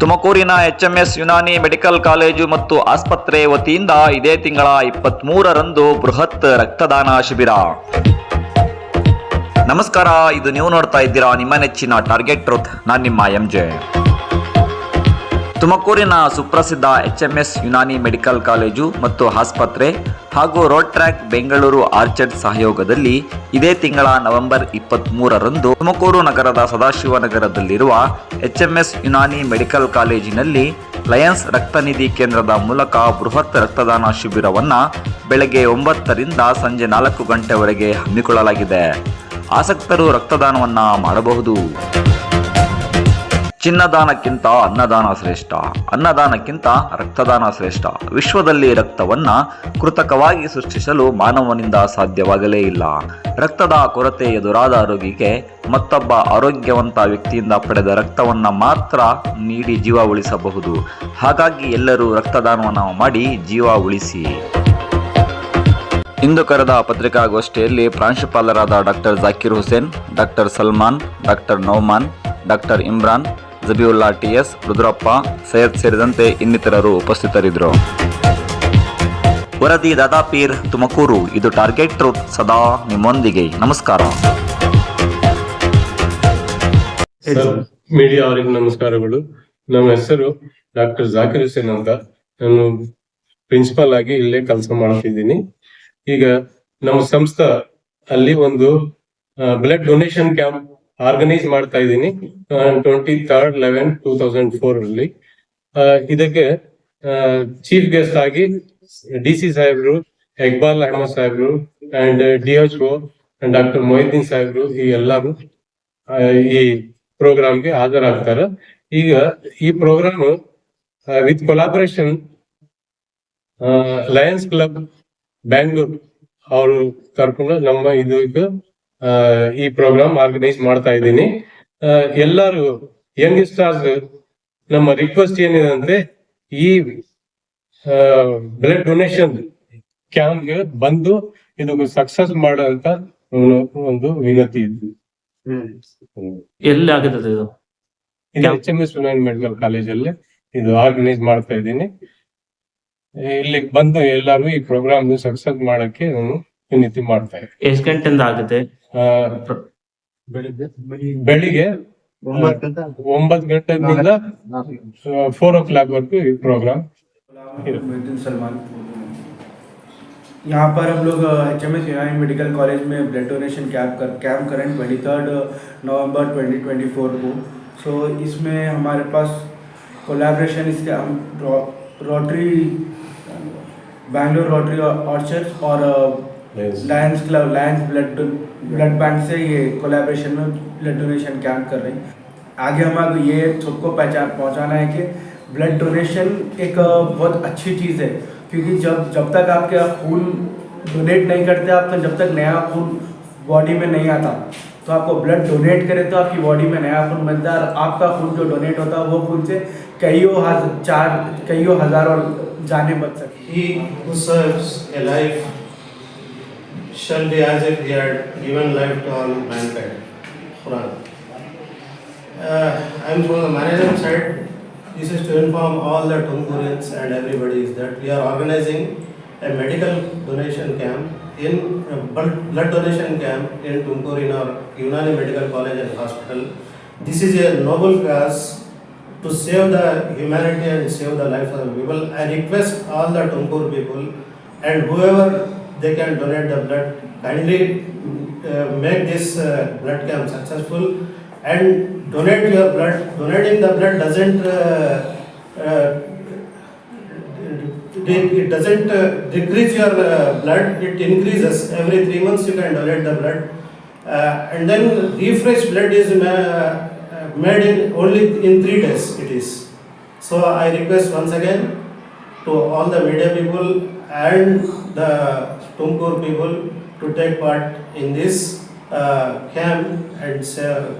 ತುಮಕೂರಿನ HMS Unani medical college ಮತ್ತು ಆಸ್ಪತ್ರೆ ವತಿಯಿಂದ ಇದೇ ತಿಂಗಳ ಇಪ್ಪತ್ಮೂರರಂದು ಬೃಹತ್ ರಕ್ತದಾನ ಶಿಬಿರ. ನಮಸ್ಕಾರ, ಇದು ನೀವು ನೋಡ್ತಾ ಇದ್ದೀರಾ ನಿಮ್ಮ ನೆಚ್ಚಿನ ಟಾರ್ಗೆಟ್ ಟ್ರೂತ್. ನಾನು ನಿಮ್ಮ ಎಂ ಜೆ ತುಮಕೂರಿನ ಸುಪ್ರಸಿದ್ಧ ಎಚ್ಎಂಎಸ್ ಯುನಾನಿ ಮೆಡಿಕಲ್ ಕಾಲೇಜು ಮತ್ತು ಆಸ್ಪತ್ರೆ ಹಾಗೂ ರೋಡ್ ಟ್ರ್ಯಾಕ್ ಬೆಂಗಳೂರು ಆರ್ಚರ್ಡ್ ಸಹಯೋಗದಲ್ಲಿ ಇದೇ ತಿಂಗಳ ನವೆಂಬರ್ ಇಪ್ಪತ್ತ್ಮೂರರಂದು ತುಮಕೂರು ನಗರದ ಸದಾಶಿವನಗರದಲ್ಲಿರುವ ಎಚ್ಎಂಎಸ್ ಯುನಾನಿ ಮೆಡಿಕಲ್ ಕಾಲೇಜಿನಲ್ಲಿ ಲಯನ್ಸ್ ರಕ್ತನಿಧಿ ಕೇಂದ್ರದ ಮೂಲಕ ಬೃಹತ್ ರಕ್ತದಾನ ಶಿಬಿರವನ್ನು ಬೆಳಗ್ಗೆ ಒಂಬತ್ತರಿಂದ ಸಂಜೆ ನಾಲ್ಕು ಗಂಟೆವರೆಗೆ ಹಮ್ಮಿಕೊಳ್ಳಲಾಗಿದೆ. ಆಸಕ್ತರು ರಕ್ತದಾನವನ್ನು ಮಾಡಬಹುದು. ಚಿನ್ನದಾನಕ್ಕಿಂತ ಅನ್ನದಾನ ಶ್ರೇಷ್ಠ. ಅನ್ನದಾನಕ್ಕಿಂತ ರಕ್ತದಾನ ಶ್ರೇಷ್ಠ. ವಿಶ್ವದಲ್ಲಿ ರಕ್ತವನ್ನ ಕೃತಕವಾಗಿ ಸೃಷ್ಟಿಸಲು ಮಾನವನಿಂದ ಸಾಧ್ಯವಾಗಲೇ ಇಲ್ಲ. ರಕ್ತದ ಕೊರತೆ ಎದುರಾದ ರೋಗಿಗೆ ಮತ್ತೊಬ್ಬ ಆರೋಗ್ಯವಂತ ವ್ಯಕ್ತಿಯಿಂದ ಪಡೆದ ರಕ್ತವನ್ನ ಮಾತ್ರ ನೀಡಿ ಜೀವ ಉಳಿಸಬಹುದು. ಹಾಗಾಗಿ ಎಲ್ಲರೂ ರಕ್ತದಾನವನ್ನು ಮಾಡಿ ಜೀವ ಉಳಿಸಿ. ಇಂದು ಕರೆದ ಪತ್ರಿಕಾಗೋಷ್ಠಿಯಲ್ಲಿ ಪ್ರಾಂಶುಪಾಲರಾದ doctor Zakir Hussain, doctor Salman, doctor Nauman, doctor Imran Zabiulla TS Rudrappa Syed ಸೇರಿದಂತೆ ಇನ್ನಿತರರು ಉಪಸ್ಥಿತರಿದ್ದರು. ವರದಿ ದಾದಾಪೀರ್, ತುಮಕೂರು. ಇದು ಟಾರ್ಗೆಟ್ ಟ್ರೂತ್ ಸದಾ ನಿಮ್ಮೊಂದಿಗೆ. ನಮಸ್ಕಾರ. ಮೀಡಿಯಾ ಅವರಿಗೆ ನಮಸ್ಕಾರಗಳು. ನಮ್ಮ ಹೆಸರು ಡಾಕ್ಟರ್ ಜಾಕಿರ್ ಹುಸೇನ್ ಅಂತ. ನಾನು ಪ್ರಿನ್ಸಿಪಾಲ್ ಆಗಿ ಇಲ್ಲೇ ಕೆಲಸ ಮಾಡ್ತಿದ್ದೀನಿ. ಈಗ ನಮ್ಮ ಸಂಸ್ಥೆ ಅಲ್ಲಿ ಒಂದು ಬ್ಲಡ್ ಡೊನೇಷನ್ ಕ್ಯಾಂಪ್ ಆರ್ಗನೈಸ್ ಮಾಡ್ತಾ ಇದ್ದೀನಿ. Twenty third eleven two thousand four ಅಲ್ಲಿ. ಇದಕ್ಕೆ ಚೀಫ್ ಗೆಸ್ಟ್ ಆಗಿ ಡಿ ಸಿ ಸಾಹೇಬ್ರು ಇಕ್ಬಾಲ್ ಅಹಮದ್ ಸಾಹೇಬ್ರು and D H O doctor Mohiuddin ಸಾಹೇಬ್ರು ಈ ಎಲ್ಲರೂ ಈ ಪ್ರೋಗ್ರಾಮ್ಗೆ ಹಾಜರಾಗ್ತಾರೆ. ಈಗ ಈ programme with collaboration Lions club Bangalore ಅವರು ಕರ್ಕೊಂಡು ನಮ್ಮ ಇದು ಆ, ಈ ಪ್ರೋಗ್ರಾಮ್ ಆರ್ಗನೈಸ್ ಮಾಡ್ತಾ ಇದ್ದೀನಿ. ಎಲ್ಲರೂ ಯಂಗ್ ಸ್ಟಾರ್ಸ್ ನಮ್ಮ ರಿಕ್ವೆಸ್ಟ್ ಏನಿದೆ ಅಂದ್ರೆ ಈ ಬ್ಲಡ್ ಡೊನೇಷನ್ ಕ್ಯಾಂಪ್ ಬಂದು ಇದು ಸಕ್ಸಸ್ ಮಾಡುವಂತ ಒಂದು ವಿನಂತಿ ಇದ್ದು ಎಲ್ಲಿ ಆಗುತ್ತೆ ಇದು? ಇದು ಎಚ್ ಎಂ ಎಸ್ ಮೆಡಿಕಲ್ ಕಾಲೇಜಲ್ಲಿ ಇದು ಆರ್ಗನೈಸ್ ಮಾಡ್ತಾ ಇದ್ದೀನಿ. ಇಲ್ಲಿಗೆ ಬಂದು ಎಲ್ಲರೂ ಈ ಪ್ರೋಗ್ರಾಮ್ ಸಕ್ಸಸ್ ಮಾಡಕ್ಕೆ ನಾನು ವಿನಂತಿ ಮಾಡ್ತಾ ಇದ್ದೀನಿ ಎಷ್ಟ್ ಗಂಟೆಯಿಂದ ಆಗುತ್ತೆ ಆ, ಬೆಳಿಗ್ಗೆ ಒಂಬತ್ತು ಗಂಟೆಯಿಂದ ಫೋರ್ ಓ ಕ್ಲಾಕ್ ವರ್ಗು ಈ ಪ್ರೋಗ್ರಾಮ್ मोहिद्दीन सलमान यहाँ पर हम लोग एच एम एस यूनानी मेडिकल कॉलेज में ब्लड डोनेशन कैंप कर कैंप करें twenty third November twenty twenty four को सो इसमें हमारे पास कोलैबोरेशन इसके हम रो- रोटरी बैंगलोर रोटरी ऑर्चर्ड और Lions club Lions blood blood bank से ये कोलैबोरेशन में ब्लड डोनेशन कैंप कर रहे हैं। आगे हमारे ये सबको पहचान पहुंचाना है कि ब्लड डोनेशन एक बहुत अच्छी चीज़ है। क्योंकि जब जब तक आपके खून डोनेट नहीं करते आप तो जब तक नया खून बॉडी में नहीं आता तो आपको ब्लड डोनेट करें तो आपकी बॉडी में नया खून बनता है। और आपका खून जो डोनेट होता है वो खून से कईयों हज चार कईयों हज़ारों जाने बच सकती shall be as if he had given life to all mankind. Quran. Uh, I am from the management side. This is to inform all the Tumkurians and everybody is that we are organizing a medical donation camp in blood blood donation camp in Tumkur in our Unani Medical College and Hospital. This is a noble cause to save the humanity and save the life of the people. I request all the Tumkur people and whoever they can donate the blood, kindly uh, make this uh, blood camp successful and donate your blood. Donating the blood doesn't uh, uh, it doesn't uh, decrease your uh, blood, it increases. Every three months you can donate the blood. Uh, and then refresh blood is ma- uh, made in only in three days it is. So I request once again to all the media people and the Tumkur people to take part in this uh, camp and uh,